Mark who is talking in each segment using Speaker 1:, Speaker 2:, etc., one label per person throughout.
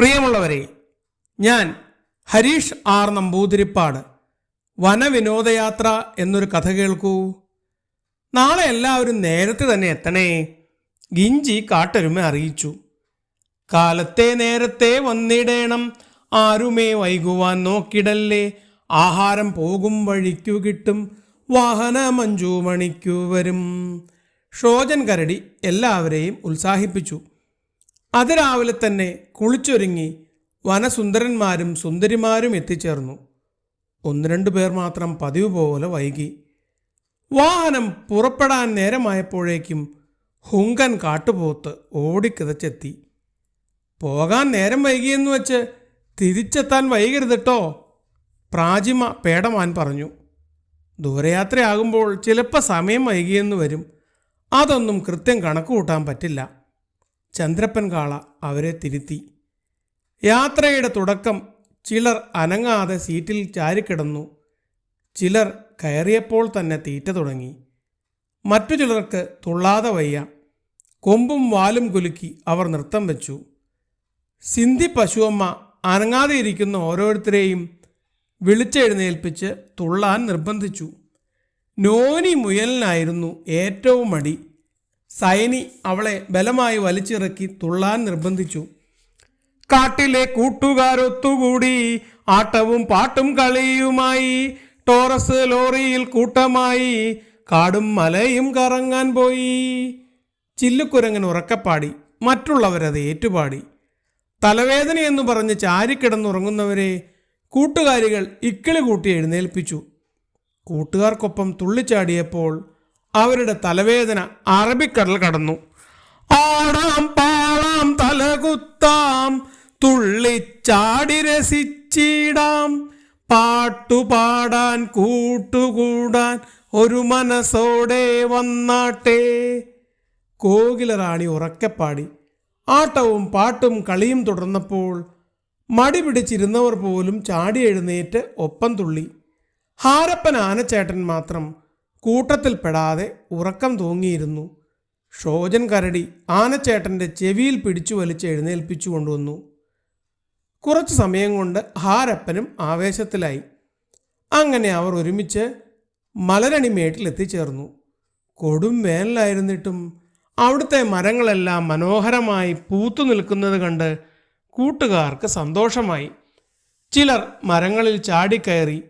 Speaker 1: പ്രിയമുള്ളവരെ ഞാൻ ഹരീഷ് ആർ നമ്പൂതിരിപ്പാട് വനവിനോദയാത്ര എന്നൊരു കഥ കേൾക്കൂ. നാളെ എല്ലാവരും നേരത്തെ തന്നെ എത്തണേ ഗിഞ്ചി കാട്ടരുമ അറിയിച്ചു. കാലത്തെ നേരത്തെ വന്നിടേണം ആരുമേ വൈകുവാൻ നോക്കിടല്ലേ ആഹാരം പോകും വഴിക്കു കിട്ടും വാഹന മഞ്ജു മണിക്കു വരും. ഷോജൻ കരടി എല്ലാവരെയും ഉത്സാഹിപ്പിച്ചു. അതിരാവിലെ തന്നെ കുളിച്ചൊരുങ്ങി വനസുന്ദരന്മാരും സുന്ദരിമാരും എത്തിച്ചേർന്നു. ഒന്ന് രണ്ട് പേർ മാത്രം പതിവ് പോലെ വൈകി. വാഹനം പുറപ്പെടാൻ നേരമായപ്പോഴേക്കും ഹുങ്കൻ കാട്ടുപോത്ത് ഓടിക്കിതച്ചെത്തി. പോകാൻ നേരം വൈകിയെന്ന് വെച്ച് തിരിച്ചെത്താൻ വൈകരുതട്ടോ? പ്രാചിമ പേടമാൻ പറഞ്ഞു. ദൂരയാത്രയാകുമ്പോൾ ചിലപ്പോൾ സമയം വൈകിയെന്ന് വരും. അതൊന്നും കൃത്യം കണക്ക് കൂട്ടാൻ പറ്റില്ല. ചന്ദ്രപ്പൻ കാള അവരെ തിരുത്തി. യാത്രയുടെ തുടക്കം ചിലർ അനങ്ങാതെ സീറ്റിൽ ചാരിക്കിടന്നു. ചിലർ കയറിയപ്പോൾ തന്നെ തീറ്റ തുടങ്ങി. മറ്റു ചിലർക്ക് തുള്ളാതെ വയ്യ. കൊമ്പും വാലും കുലുക്കി അവർ നൃത്തം വെച്ചു. സിന്ധി പശുവമ്മ അനങ്ങാതെ ഇരിക്കുന്ന ഓരോരുത്തരെയും വിളിച്ചെഴുന്നേൽപ്പിച്ച് തുള്ളാൻ നിർബന്ധിച്ചു. നോനി മുയലിനായിരുന്നു ഏറ്റവും മടി. സൈനി അവളെ ബലമായി വലിച്ചിറക്കി തുള്ളാൻ നിർബന്ധിച്ചു. കാട്ടിലെ കൂട്ടുകാരൊത്തുകൂടി ആട്ടവും പാട്ടും കളിയുമായി ടോറസ് ലോറിയിൽ കൂട്ടമായി കാടും മലയും കറങ്ങാൻ പോയി. ചില്ലുക്കുരങ്ങൻ ഉറക്കപ്പാടി മറ്റുള്ളവരത് ഏറ്റുപാടി. തലവേദന എന്ന് പറഞ്ഞ് ചാരിക്കിടന്നുറങ്ങുന്നവരെ കൂട്ടുകാരികൾ ഇക്കിളി കൂട്ടി എഴുന്നേൽപ്പിച്ചു. കൂട്ടുകാർക്കൊപ്പം തുള്ളിച്ചാടിയപ്പോൾ അവരുടെ തലവേദന അറബിക്കടൽ കടന്നു. ആടാം പാടാം തലകുത്താം തുള്ളിച്ചാടി രസിച്ചിടാം. പാട്ടുപാടാൻ കൂട്ടുകൂടാൻ ഒരു മനസ്സോടെ വന്നാട്ടെ. കോകിലറാണി ഉറക്കെപ്പാടി. ആട്ടവും പാട്ടും കളിയും തുടർന്നപ്പോൾ മടി പിടിച്ചിരുന്നവർ പോലും ചാടി എഴുന്നേറ്റ് ഒപ്പം തുള്ളി. ഹാരപ്പൻ ആനച്ചേട്ടൻ മാത്രം കൂട്ടത്തിൽപ്പെടാതെ ഉറക്കം തൂങ്ങിയിരുന്നു. ഷോജൻ കരടി ആനച്ചേട്ടന്റെ ചെവിയിൽ പിടിച്ചു വലിച്ച് എഴുന്നേൽപ്പിച്ചു കൊണ്ടുവന്നു. കുറച്ച് സമയം കൊണ്ട് ഹാരപ്പനും ആവേശത്തിലായി. അങ്ങനെ അവർ ഒരുമിച്ച് മലരണിമേട്ടിൽ എത്തിച്ചേർന്നു. കൊടും വേനലായിരുന്നിട്ടും അവിടുത്തെ മരങ്ങളെല്ലാം മനോഹരമായി പൂത്തു നിൽക്കുന്നത് കണ്ട് കൂട്ടുകാർക്ക് സന്തോഷമായി. ചിലർ മരങ്ങളിൽ ചാടിക്കയറി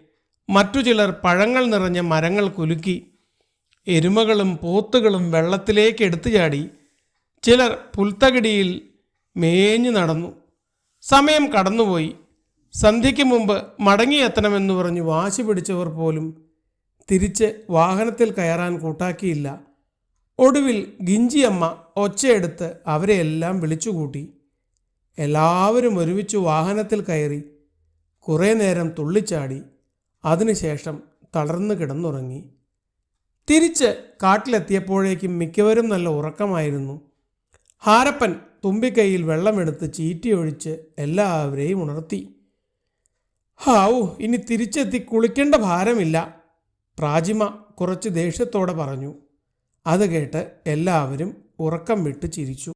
Speaker 1: മറ്റു ചിലർ പഴങ്ങൾ നിറഞ്ഞ മരങ്ങൾ കുലുക്കി എരുമകളും പോത്തുകളും വെള്ളത്തിലേക്ക് എടുത്തു ചാടി ചിലർ പുൽത്തകിടിയിൽ മേഞ്ഞു നടന്നു. സമയം കടന്നുപോയി. സന്ധ്യയ്ക്ക് മുമ്പ് മടങ്ങിയെത്തണമെന്ന് പറഞ്ഞ് വാശി പിടിച്ചവർ പോലും തിരിച്ച് വാഹനത്തിൽ കയറാൻ കൂട്ടാക്കിയില്ല. ഒടുവിൽ ഗിഞ്ചിയമ്മ ഒച്ചയെടുത്ത് അവരെയെല്ലാം വിളിച്ചുകൂട്ടി. എല്ലാവരും ഒരുമിച്ച് വാഹനത്തിൽ കയറി കുറേ നേരം തുള്ളിച്ചാടി. അതിനുശേഷം തളർന്നു കിടന്നുറങ്ങി. തിരിച്ച് കാട്ടിലെത്തിയപ്പോഴേക്കും മിക്കവരും നല്ല ഉറക്കമായിരുന്നു. ഹാരപ്പൻ തുമ്പിക്കൈയിൽ വെള്ളമെടുത്ത് ചീറ്റിയൊഴിച്ച് എല്ലാവരെയും ഉണർത്തി. ഹാവു ഇനി തിരിച്ചെത്തി കുളിക്കേണ്ട ഭാരമില്ല പ്രാചിമ കുറച്ച് ദേഷ്യത്തോടെ പറഞ്ഞു. അത് കേട്ട് എല്ലാവരും ഉറക്കം വിട്ട് ചിരിച്ചു.